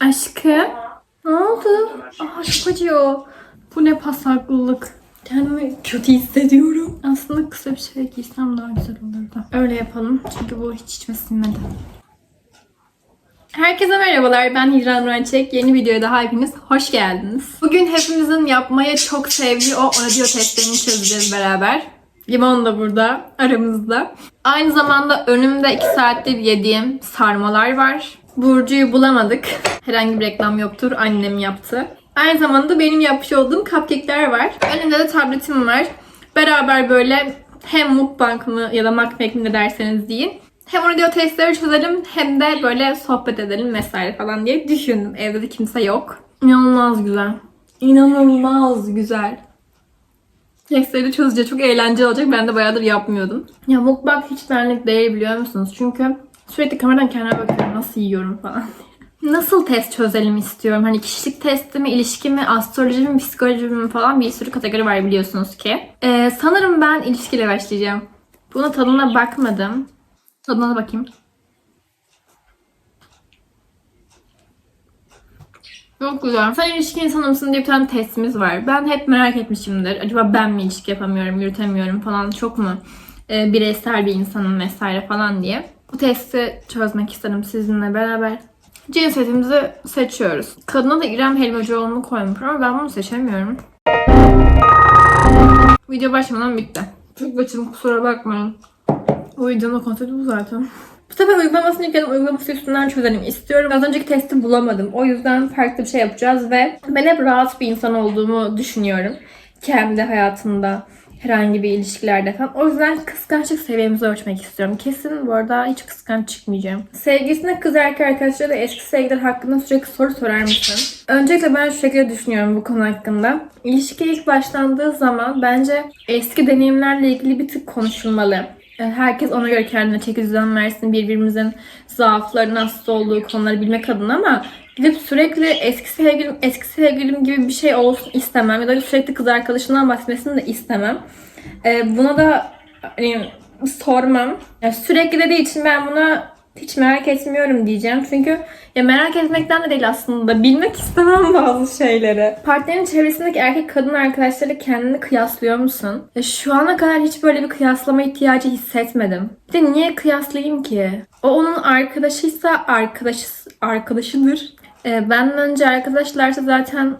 Aşkım. Ne oldu? Aa çok acıyor. Bu ne pasaklılık. Kendimi kötü hissediyorum. Aslında kısa bir şey giysem daha güzel olurdu. Öyle yapalım. Çünkü bu hiç içime sinmedi. Herkese merhabalar. Ben Hicran Nurançek. Yeni videoya daha hepiniz hoş geldiniz. Bugün hepimizin yapmaya çok sevdiği o audio testlerini çözeceğiz beraber. Limon da burada aramızda. Aynı zamanda önümde 2 saattir yediğim sarmalar var. Burcu'yu bulamadık. Herhangi bir reklam yoktur. Annem yaptı. Aynı zamanda benim yapmış olduğum cupcake'ler var. Önümde de tabletim var. Beraber böyle hem mukbang mı ya da mukbang mi ne derseniz deyin. Hem audio testleri çözelim hem de böyle sohbet edelim vesaire falan diye düşündüm. Evde de kimse yok. İnanılmaz güzel. İnanılmaz güzel. Testleri çözeceğiz. Çok eğlenceli olacak. Ben de bayağıdır yapmıyordum. Ya mukbang hiç benlik değil biliyor musunuz? Çünkü sürekli kameradan kendime bakıyorum. Nasıl yiyorum falan diye. Nasıl test çözelim istiyorum. Hani kişilik testi mi, ilişki mi, astroloji mi, psikoloji mi falan bir sürü kategori var biliyorsunuz ki. Ee, sanırım ben ilişkiyle başlayacağım. Buna tadına bakmadım. Tadına da bakayım. Çok güzel. Sen ilişki insanı mısın diye bir tane testimiz var. Ben hep merak etmişimdir. Acaba ben mi ilişki yapamıyorum, yürütemiyorum falan çok mu e, bireysel bir insanım vesaire falan diye. Bu testi çözmek istedim sizinle beraber. Cinsiyetimizi seçiyoruz. Kadına da İrem Helvacıoğlu'nu koymuş ama ben bunu seçemiyorum. Video başlamadan bitti. Çok başım kusura bakmayın. O videonun konsepti bu zaten. Bu sefer uygulamasını yükledim. Uygulaması üstünden çözelim istiyorum. Az önceki testi bulamadım. O yüzden farklı bir şey yapacağız ve ben hep rahat bir insan olduğumu düşünüyorum. Kendi hayatımda herhangi bir ilişkilerde falan. O yüzden kıskançlık seviyemizi ölçmek istiyorum. Kesin bu arada hiç kıskanç çıkmayacağım. Sevgilisine kız erkek arkadaşları da eski sevgililer hakkında sürekli soru sorar mısın? Öncelikle ben şu şekilde düşünüyorum bu konu hakkında. İlişki ilk başlandığı zaman bence eski deneyimlerle ilgili bir tık konuşulmalı. E, Herkes ona göre kendine çeki düzen versin. Birbirimizin zaafları nasıl olduğu konuları bilmek adına ama gidip sürekli eski sevgilim, eski sevgilim gibi bir şey olsun istemem. Ya da sürekli kız arkadaşından bahsetmesini de istemem. E, buna da hani, sormam. Ya sürekli dediği için ben buna hiç merak etmiyorum diyeceğim. Çünkü ya merak etmekten de değil aslında. Bilmek istemem bazı şeyleri. Partnerin çevresindeki erkek kadın arkadaşları kendini kıyaslıyor musun? Ya şu ana kadar hiç böyle bir kıyaslama ihtiyacı hissetmedim. Bir de niye kıyaslayayım ki? O onun arkadaşıysa arkadaşı, arkadaşıdır. Ee, benden önce arkadaşlarsa zaten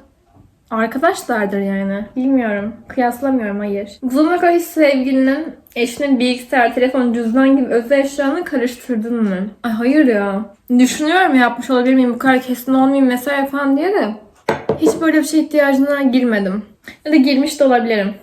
Arkadaşlardır yani. Bilmiyorum. Kıyaslamıyorum hayır. Bu zamana kadar hiç sevgilinin eşinin bilgisayar, telefon, cüzdan gibi özel eşyalarını karıştırdın mı? Ay hayır ya. Düşünüyorum yapmış olabilir miyim? Bu kadar kesin olmayayım vesaire falan diye de. Hiç böyle bir şey ihtiyacına girmedim. Ya da girmiş de olabilirim.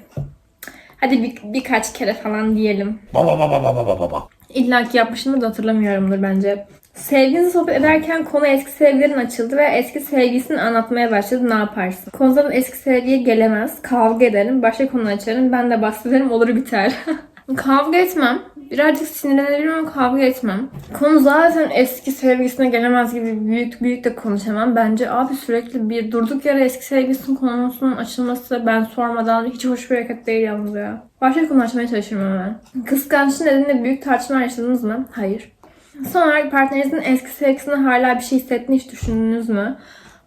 Hadi bir, birkaç kere falan diyelim. Baba baba baba baba baba. İlla ki yapmışımdır da hatırlamıyorumdur bence. Sevgilinizle sohbet ederken konu eski sevgilerin açıldı ve eski sevgilisini anlatmaya başladı. Ne yaparsın? Konudan eski sevgiye gelemez. Kavga ederim. Başka konu açarım. Ben de bahsederim. Olur biter. kavga etmem. Birazcık sinirlenirim ama kavga etmem. Konu zaten eski sevgilisine gelemez gibi büyük büyük de konuşamam. Bence abi sürekli bir durduk yere eski sevgilisinin konusunun açılması ben sormadan hiç hoş bir hareket değil yalnız ya. Başka konu açmaya çalışırım hemen. Kıskançlık nedeniyle büyük tartışma yaşadınız mı? Hayır. Son olarak partnerinizin eski sevgisine hala bir şey hissettiğini hiç düşündünüz mü?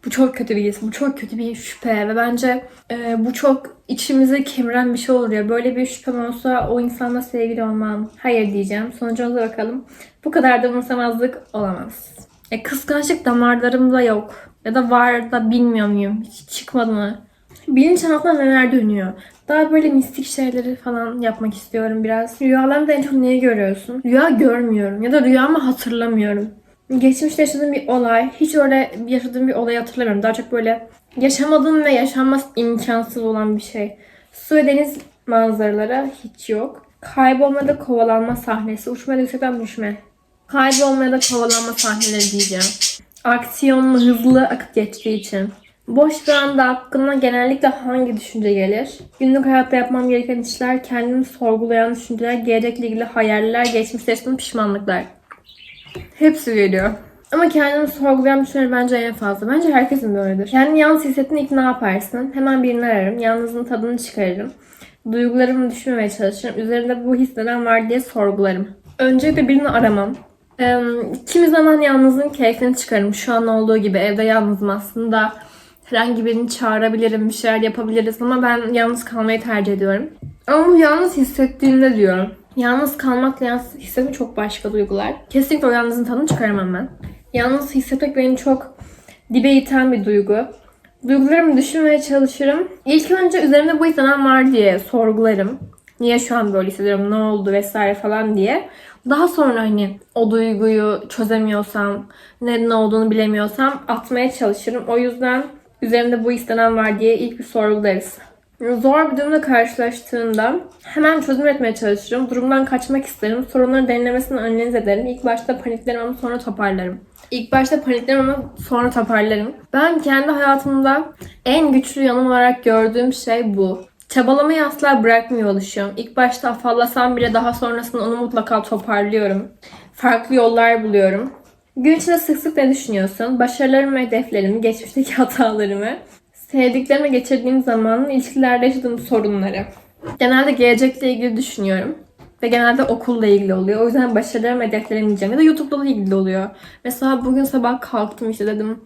Bu çok kötü bir his, bu çok kötü bir şüphe ve bence e, bu çok içimizi kemiren bir şey olur ya. Böyle bir şüphem olsa o insanla sevgili olmam. Hayır diyeceğim. Sonucumuza bakalım. Bu kadar da umursamazlık olamaz. E, kıskançlık damarlarımda yok. Ya da var da bilmiyor muyum? Hiç çıkmadı mı? Bilinçaltında neler dönüyor? Daha böyle mistik şeyleri falan yapmak istiyorum biraz. Rüyalarımda en çok neyi görüyorsun? Rüya görmüyorum ya da rüyamı hatırlamıyorum. Geçmişte yaşadığım bir olay, hiç öyle yaşadığım bir olayı hatırlamıyorum. Daha çok böyle yaşamadığım ve yaşanması imkansız olan bir şey. Su ve deniz manzaraları hiç yok. Kaybolmada kovalanma sahnesi, uçmada yüksekten düşme. Kaybolmaya da kovalanma sahneleri diyeceğim. Aksiyonlu, hızlı akıp geçtiği için. Boş bir anda aklına genellikle hangi düşünce gelir? Günlük hayatta yapmam gereken işler, kendimi sorgulayan düşünceler, gelecekle ilgili hayaller, geçmişte yaşadığım pişmanlıklar. Hepsi geliyor. Ama kendini sorgulayan düşünceler bence en fazla. Bence herkesin böyledir. Kendini yalnız hissettiğinde ilk ne yaparsın? Hemen birini ararım. Yalnızlığın tadını çıkarırım. Duygularımı düşünmemeye çalışırım. Üzerinde bu his neden var diye sorgularım. Öncelikle birini aramam. Kimi zaman yalnızlığın keyfini çıkarım. Şu an olduğu gibi evde yalnızım aslında. Herhangi birini çağırabilirim, bir şeyler yapabiliriz ama ben yalnız kalmayı tercih ediyorum. Ama yalnız hissettiğinde diyorum. Yalnız kalmakla yalnız hissetmek çok başka duygular. Kesinlikle o yalnızlığın tadını çıkaramam ben. Yalnız hissetmek beni çok dibe iten bir duygu. Duygularımı düşünmeye çalışırım. İlk önce üzerimde bu hisseden var diye sorgularım. Niye şu an böyle hissediyorum, ne oldu vesaire falan diye. Daha sonra hani o duyguyu çözemiyorsam, ne, ne olduğunu bilemiyorsam atmaya çalışırım. O yüzden üzerimde bu istenen var diye ilk bir sorgularız. Zor bir durumla karşılaştığımda hemen çözüm üretmeye çalışırım. Durumdan kaçmak isterim. Sorunları derinlemesine analiz ederim. İlk başta paniklerim ama sonra toparlarım. İlk başta paniklerim ama sonra toparlarım. Ben kendi hayatımda en güçlü yanım olarak gördüğüm şey bu. Çabalamayı asla bırakmıyor oluşuyorum. İlk başta afallasam bile daha sonrasında onu mutlaka toparlıyorum. Farklı yollar buluyorum. Gün içinde sık sık ne düşünüyorsun? Başarılarımı ve hedeflerimi, geçmişteki hatalarımı, sevdiklerime geçirdiğim zamanın ilişkilerde yaşadığım sorunları. Genelde gelecekle ilgili düşünüyorum. Ve genelde okulla ilgili oluyor. O yüzden başarılarım, hedeflerim diyeceğim. Ya da YouTube'da da ilgili oluyor. Mesela bugün sabah kalktım işte dedim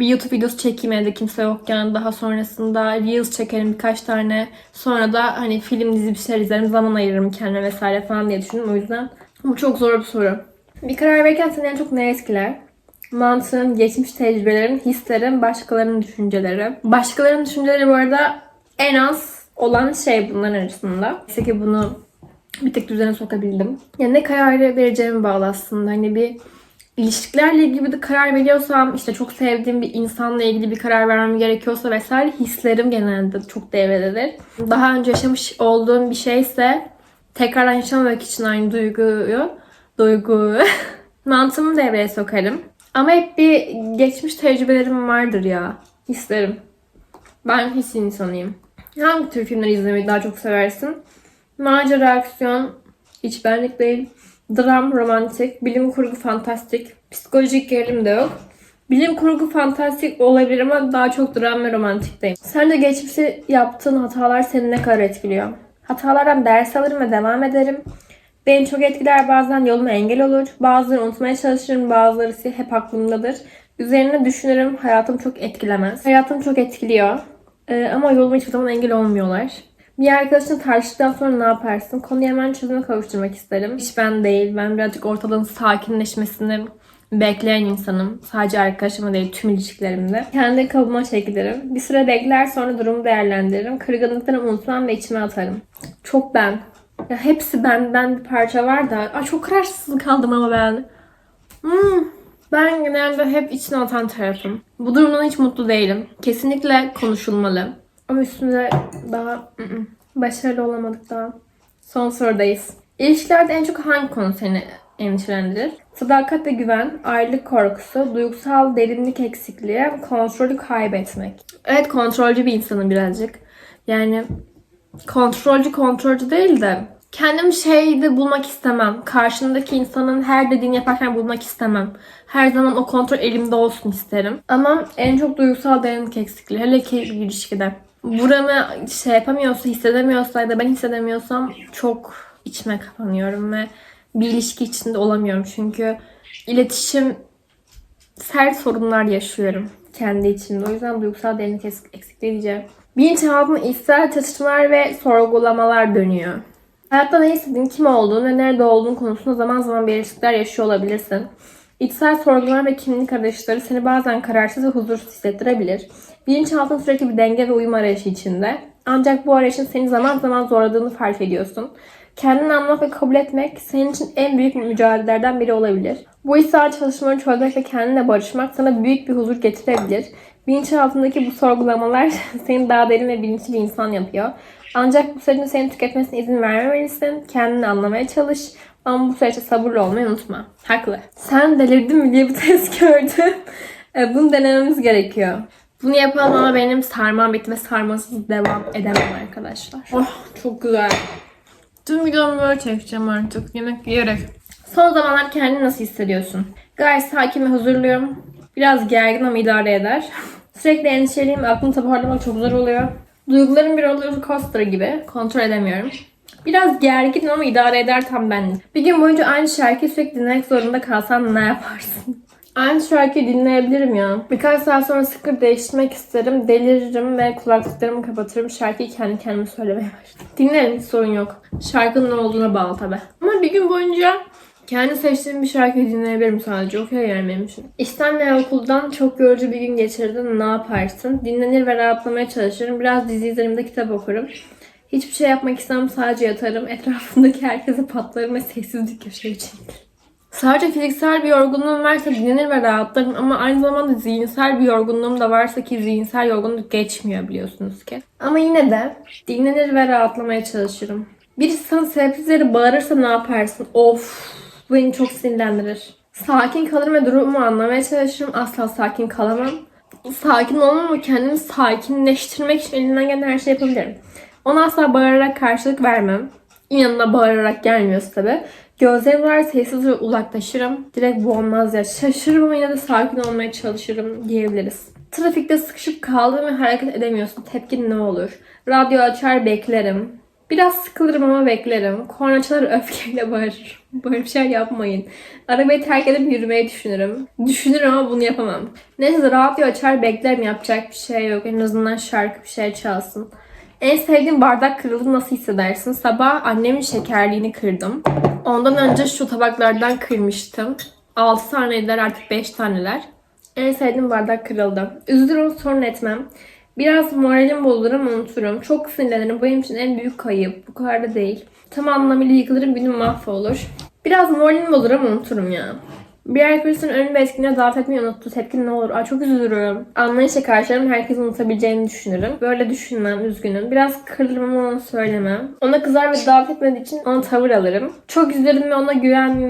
bir YouTube videosu çekeyim evde kimse yokken. Daha sonrasında Reels çekerim birkaç tane. Sonra da hani film, dizi bir şeyler izlerim. Zaman ayırırım kendime vesaire falan diye düşündüm. O yüzden bu çok zor bir soru. Bir karar verirken seni en çok ne etkiler? Mantığın, geçmiş tecrübelerin, hislerin, başkalarının düşünceleri. Başkalarının düşünceleri bu arada en az olan şey bunların arasında. Neyse ki bunu bir tek düzene sokabildim. Yani ne karar vereceğime bağlı aslında. Hani bir ilişkilerle ilgili bir de karar veriyorsam işte çok sevdiğim bir insanla ilgili bir karar vermem gerekiyorsa vesaire hislerim genelde çok devrededir. Daha önce yaşamış olduğum bir şeyse tekrardan yaşamamak için aynı duyguyu duyguyu mantığımı devreye sokarım. Ama hep bir geçmiş tecrübelerim vardır ya. Hislerim. Ben his insanıyım. Hangi tür filmleri izlemeyi daha çok seversin? Macera, aksiyon, hiç benlik değil. Dram, romantik, bilim kurgu, fantastik, psikolojik gerilim de yok. Bilim kurgu fantastik olabilir ama daha çok dram ve romantik değil. Sen de geçmişte yaptığın hatalar seni ne kadar etkiliyor? Hatalardan ders alırım ve devam ederim. Beni çok etkiler bazen yoluma engel olur. Bazıları unutmaya çalışırım bazıları hep aklımdadır. Üzerine düşünürüm hayatım çok etkilemez. Hayatım çok etkiliyor. Ee, ama yoluma hiçbir zaman engel olmuyorlar. Bir arkadaşın tartıştıktan sonra ne yaparsın? Konuyu hemen çözüme kavuşturmak isterim. Hiç ben değil. Ben birazcık ortalığın sakinleşmesini bekleyen insanım. Sadece arkadaşıma değil tüm ilişkilerimde. Kendi kabuğuma çekilirim. Bir süre bekler sonra durumu değerlendiririm. Kırgınlıklarımı unutmam ve içime atarım. Çok ben. Ya hepsi benden bir parça var da. Ay çok kararsız kaldım ama ben. Hmm. Ben genelde hep içine atan tarafım. Bu durumdan hiç mutlu değilim. Kesinlikle konuşulmalı. Ama üstünde daha başarılı olamadık daha. Son sorudayız. İlişkilerde en çok hangi konu seni endişelendirir? Sadakat ve güven, ayrılık korkusu, duygusal derinlik eksikliği, kontrolü kaybetmek. Evet kontrolcü bir insanım birazcık. Yani kontrolcü kontrolcü değil de kendim şeyde bulmak istemem. Karşımdaki insanın her dediğini yaparken bulmak istemem. Her zaman o kontrol elimde olsun isterim. Ama en çok duygusal derinlik eksikliği. Hele ki ilişkide. Buramı şey yapamıyorsa, hissedemiyorsa ya da ben hissedemiyorsam çok içime kapanıyorum ve bir ilişki içinde olamıyorum. Çünkü iletişim sert sorunlar yaşıyorum kendi içimde. O yüzden duygusal es- eksikliği diyeceğim. Bilinçaltında içsel çatışmalar ve sorgulamalar dönüyor. Hayatta ne istediğin, kim olduğun ve nerede olduğun konusunda zaman zaman belirsizlikler yaşıyor olabilirsin. İçsel sorgular ve kimlik arayışları seni bazen kararsız ve huzursuz hissettirebilir. Bilinçaltın sürekli bir denge ve uyum arayışı içinde. Ancak bu arayışın seni zaman zaman zorladığını fark ediyorsun. Kendini anlamak ve kabul etmek senin için en büyük mücadelelerden biri olabilir. Bu içsel çalışmaları çözmek ve kendinle barışmak sana büyük bir huzur getirebilir. Bilinçaltındaki bu sorgulamalar seni daha derin ve bilinçli bir insan yapıyor. Ancak bu sürecin seni tüketmesine izin vermemelisin. Kendini anlamaya çalış. Ama bu süreçte sabırlı olmayı unutma. Haklı. Sen delirdin mi diye bir test gördüm. E, Bunu denememiz gerekiyor. Bunu yapalım ama benim sarmam bitti ve sarmasız devam edemem arkadaşlar. Oh çok güzel. Tüm videomu böyle çekeceğim artık. Yemek yiyerek. Son zamanlar kendini nasıl hissediyorsun? Gayet sakin ve huzurluyum. Biraz gergin ama idare eder. Sürekli endişeliyim. Aklımı toparlamak çok zor oluyor. Duygularım bir roller coaster gibi. Kontrol edemiyorum. Biraz gergin ama idare eder tam benlik. Bir gün boyunca aynı şarkıyı sürekli dinlemek zorunda kalsan ne yaparsın? Aynı şarkıyı dinleyebilirim ya. Birkaç saat sonra sıkır değiştirmek isterim. Deliririm ve kulaklıklarımı kapatırım. Şarkıyı kendi kendime söylemeye başlarım. Dinlerim hiç sorun yok. Şarkının ne olduğuna bağlı tabi. Ama bir gün boyunca kendi seçtiğim bir şarkıyı dinleyebilirim sadece. Okey yani benim için. İşten veya okuldan çok yorucu bir gün geçirdin. Ne yaparsın? Dinlenir ve rahatlamaya çalışırım. Biraz dizi izlerim de kitap okurum. Hiçbir şey yapmak istemem. Sadece yatarım. Etrafımdaki herkese patlarım ve sessizlik köşeye çekilir. Sadece fiziksel bir yorgunluğum varsa dinlenir ve rahatlarım ama aynı zamanda zihinsel bir yorgunluğum da varsa ki zihinsel yorgunluk geçmiyor biliyorsunuz ki. Ama yine de dinlenir ve rahatlamaya çalışırım. Birisi sana sebepsiz yere bağırırsa ne yaparsın? Of bu beni çok sinirlendirir. Sakin kalırım ve durumu anlamaya çalışırım. Asla sakin kalamam. Sakin olmam ama kendimi sakinleştirmek için elimden gelen her şeyi yapabilirim. Ona asla bağırarak karşılık vermem. Yanına bağırarak gelmiyorsa tabi. Gözlerim var sessizce uzaklaşırım. Direkt bu olmaz ya. Şaşırırım ama yine de sakin olmaya çalışırım diyebiliriz. Trafikte sıkışıp kaldığım ve hareket edemiyorsun. Tepkin ne olur? Radyo açar beklerim. Biraz sıkılırım ama beklerim. Korna çalar öfkeyle bağırırım. Böyle bir şey yapmayın. Arabayı terk edip yürümeyi düşünürüm. Düşünürüm ama bunu yapamam. Neyse radyo açar beklerim yapacak bir şey yok. En azından şarkı bir şey çalsın. En sevdiğim bardak kırıldı nasıl hissedersin? Sabah annemin şekerliğini kırdım. Ondan önce şu tabaklardan kırmıştım. 6 taneydiler artık 5 taneler. En sevdiğim bardak kırıldı. Üzülürüm sorun etmem. Biraz moralim bozulur ama unuturum. Çok sinirlenirim. Bu benim için en büyük kayıp. Bu kadar da değil. Tam anlamıyla yıkılırım. Günüm mahvolur. Biraz moralim bozulur ama unuturum ya. Bir arkadaşın önü bir etkinliğe davet etmeyi unuttu. Tepkin ne olur? Ay çok üzülürüm. Anlayışla karşılarım. Herkes unutabileceğini düşünürüm. Böyle düşünmem. Üzgünüm. Biraz kırılırım ama onu söylemem. Ona kızar ve davet etmediği için ona tavır alırım. Çok üzülürüm ve ona güven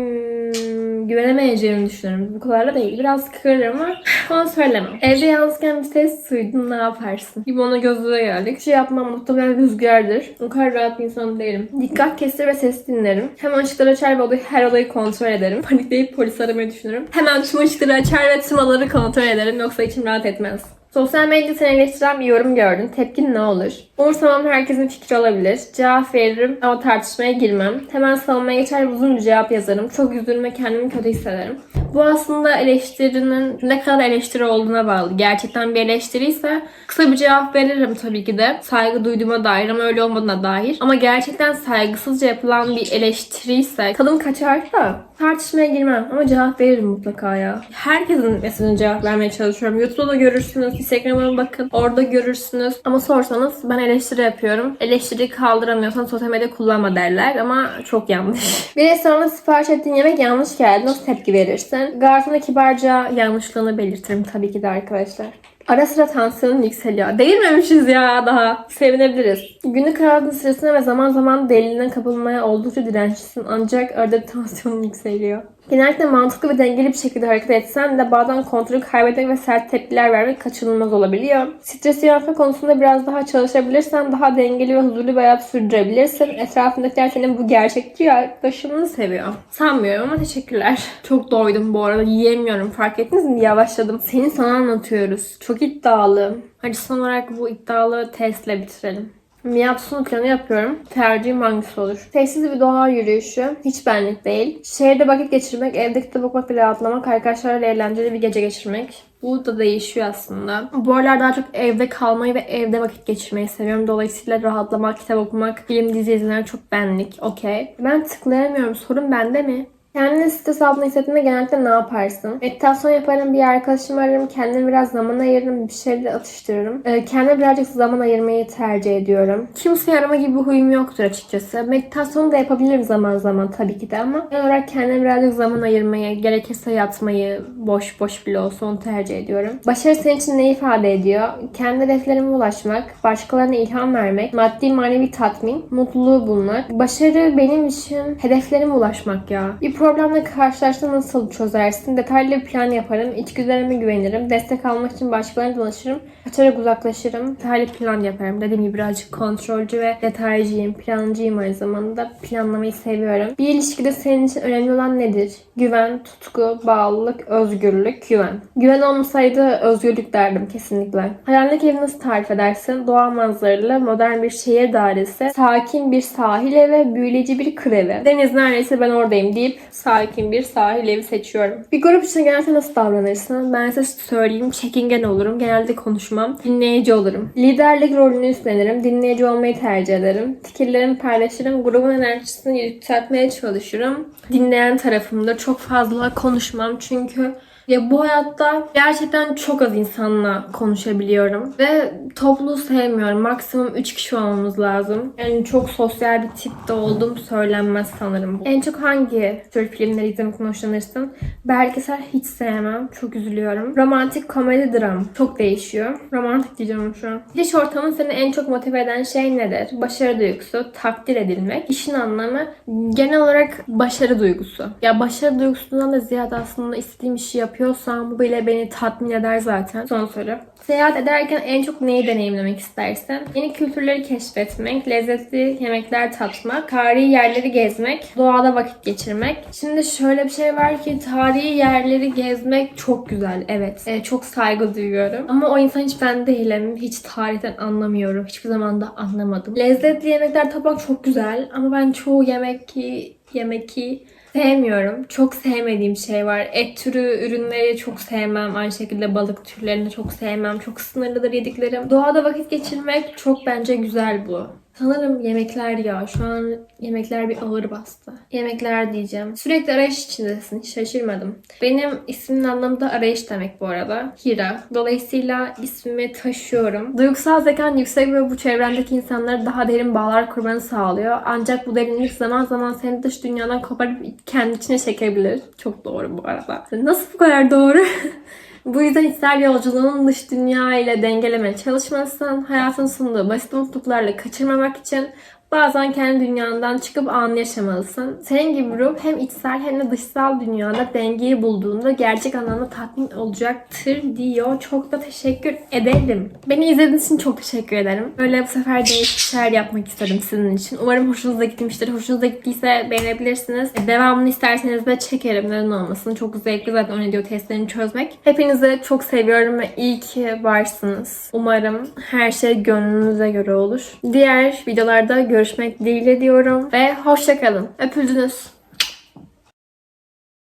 güvenemeyeceğimi düşünüyorum. Bu kadar da değil. Biraz kırarım ama onu söylemem. Evde yalnızken bir ses duydun ne yaparsın? Gibi ona gözlüğe geldik. Şey yapmam muhtemelen rüzgardır. O kadar rahat bir insan değilim. Dikkat kesir ve ses dinlerim. Hemen ışıkları açar ve odayı, her odayı kontrol ederim. Panikleyip polis aramayı düşünürüm. Hemen tüm ışıkları açar ve tüm odaları kontrol ederim. Yoksa içim rahat etmez. Sosyal medyada seni eleştiren bir yorum gördün. Tepkin ne olur? Umursamam herkesin fikri olabilir. Cevap veririm ama tartışmaya girmem. Hemen savunmaya geçer uzun bir cevap yazarım. Çok üzülürüm ve kendimi kötü hissederim. Bu aslında eleştirinin ne kadar eleştiri olduğuna bağlı. Gerçekten bir eleştiriyse kısa bir cevap veririm tabii ki de. Saygı duyduğuma dair ama öyle olmadığına dair. Ama gerçekten saygısızca yapılan bir eleştiriyse tadım kaçar da tartışmaya girmem ama cevap veririm mutlaka ya. Herkesin mesajına cevap vermeye çalışıyorum. YouTube'da da görürsünüz. Instagram'a bakın. Orada görürsünüz. Ama sorsanız ben eleştiri yapıyorum. Eleştiri kaldıramıyorsan sosyal medya kullanma derler ama çok yanlış. Bir restoranda sipariş ettiğin yemek yanlış geldi. Nasıl tepki verirsin? Garsona kibarca yanlışlığını belirtirim tabii ki de arkadaşlar. Ara sıra tansiyonum yükseliyor. Değilmemişiz ya daha. Sevinebiliriz. Günlük hayatın sırasında ve zaman zaman deliliğine kapılmaya oldukça dirençlisin. Ancak arada tansiyonum yükseliyor. Genellikle mantıklı ve dengeli bir şekilde hareket etsen de bazen kontrolü kaybetmek ve sert tepkiler vermek kaçınılmaz olabiliyor. Stresi yönetme konusunda biraz daha çalışabilirsen daha dengeli ve huzurlu bir hayat sürdürebilirsin. Etrafındakiler senin bu gerçekçi yaklaşımını seviyor. Sanmıyorum ama teşekkürler. Çok doydum bu arada. Yiyemiyorum. Fark ettiniz mi? Yavaşladım. Seni sana anlatıyoruz. Çok iddialı. Hadi son olarak bu iddialı testle bitirelim. Miyatsun planı yapıyorum. Tercihim hangisi olur? Sessiz bir doğa yürüyüşü. Hiç benlik değil. Şehirde vakit geçirmek, evde kitap okumak ve rahatlamak, arkadaşlarla eğlenceli bir gece geçirmek. Bu da değişiyor aslında. Bu aralar daha çok evde kalmayı ve evde vakit geçirmeyi seviyorum. Dolayısıyla rahatlamak, kitap okumak, film dizi izlemek çok benlik. Okey. Ben tıklayamıyorum. Sorun bende mi? Kendini stres altında hissettiğinde genellikle ne yaparsın? Meditasyon yaparım, bir arkadaşımı ararım, kendime biraz zaman ayırırım, bir şeyleri atıştırırım. Ee, kendime birazcık zaman ayırmayı tercih ediyorum. Kimseyi arama gibi bir huyum yoktur açıkçası. Meditasyonu da yapabilirim zaman zaman tabii ki de ama genel olarak kendime birazcık zaman ayırmayı, gerekirse yatmayı, boş boş bile olsa onu tercih ediyorum. Başarı senin için ne ifade ediyor? Kendi hedeflerime ulaşmak, başkalarına ilham vermek, maddi manevi tatmin, mutluluğu bulmak. Başarı benim için hedeflerime ulaşmak ya. Bir problemle karşılaştığında nasıl çözersin? Detaylı bir plan yaparım. İçgüdülerime güvenirim. Destek almak için başkalarına danışırım. Kaçarak uzaklaşırım. Detaylı plan yaparım. Dediğim gibi birazcık kontrolcü ve detaycıyım. Plancıyım aynı zamanda. Planlamayı seviyorum. Bir ilişkide senin için önemli olan nedir? Güven, tutku, bağlılık, özgürlük, güven. Güven olmasaydı özgürlük derdim kesinlikle. Hayalindeki evi nasıl tarif edersin? Doğa manzaralı, modern bir şehir dairesi, sakin bir sahil evi, büyüleyici bir kır evi. Deniz neredeyse ben oradayım deyip sakin bir sahil evi seçiyorum. Bir grup için genelde nasıl davranırsın? Ben size söyleyeyim çekingen olurum. Genelde konuşmam. Dinleyici olurum. Liderlik rolünü üstlenirim. Dinleyici olmayı tercih ederim. Fikirlerimi paylaşırım. Grubun enerjisini yükseltmeye çalışırım. Dinleyen tarafımda çok fazla konuşmam çünkü ya bu hayatta gerçekten çok az insanla konuşabiliyorum. Ve topluluğu sevmiyorum. Maksimum 3 kişi olmamız lazım. Yani çok sosyal bir tipte olduğum söylenmez sanırım. En çok hangi tür filmleri izlemekten hoşlanırsın? Belgesel hiç sevmem. Çok üzülüyorum. Romantik komedi dram. Çok değişiyor. Romantik diyeceğim şu an. İş ortamın seni en çok motive eden şey nedir? Başarı duygusu, takdir edilmek, işin anlamı, genel olarak başarı duygusu. Ya başarı duygusundan da ziyade aslında istediğim işi yapıyorsam bu bile beni tatmin eder zaten. Son soru. Seyahat ederken en çok neyi deneyimlemek istersin? Yeni kültürleri keşfetmek, lezzetli yemekler tatmak, tarihi yerleri gezmek, doğada vakit geçirmek. Şimdi şöyle bir şey var ki tarihi yerleri gezmek çok güzel. Evet. Ee, çok saygı duyuyorum. Ama o insan hiç ben değilim. Hiç tarihten anlamıyorum. Hiçbir zaman da anlamadım. Lezzetli yemekler tatmak çok güzel. Ama ben çoğu yemek ki yemek ki Sevmiyorum. Çok sevmediğim şey var. Et türü ürünleri çok sevmem. Aynı şekilde balık türlerini çok sevmem. Çok sınırlıdır yediklerim. Doğada vakit geçirmek çok bence güzel bu. Sanırım yemekler ya. Şu an yemekler bir ağır bastı. Yemekler diyeceğim. Sürekli arayış içindesin. Şaşırmadım. Benim ismimin anlamı da arayış demek bu arada. Hira. Dolayısıyla ismimi taşıyorum. Duygusal zekan yüksek ve bu çevrendeki insanlara daha derin bağlar kurmanı sağlıyor. Ancak bu derinlik zaman zaman seni dış dünyadan koparıp kendi içine çekebilir. Çok doğru bu arada. Nasıl bu kadar doğru? Bu yüzden içsel yolculuğunun dış dünya ile dengelemeye çalışmalısın. Hayatın sunduğu basit mutluluklarla kaçırmamak için bazen kendi dünyandan çıkıp anı yaşamalısın. Senin gibi ruh hem içsel hem de dışsal dünyada dengeyi bulduğunda gerçek anlamda tatmin olacaktır diyor. Çok da teşekkür ederim. Beni izlediğiniz için çok teşekkür ederim. Böyle bu sefer değişik şeyler yapmak istedim sizin için. Umarım hoşunuza gitmiştir. Hoşunuza gittiyse beğenebilirsiniz. E, Devamını isterseniz de çekerim. Neden olmasın. Çok zevkli zaten ön ediyor testlerini çözmek. Hepinizi çok seviyorum ve iyi ki varsınız. Umarım her şey gönlünüze göre olur. Diğer videolarda görüşmek dileğiyle diyorum ve hoşçakalın. Öpüldünüz.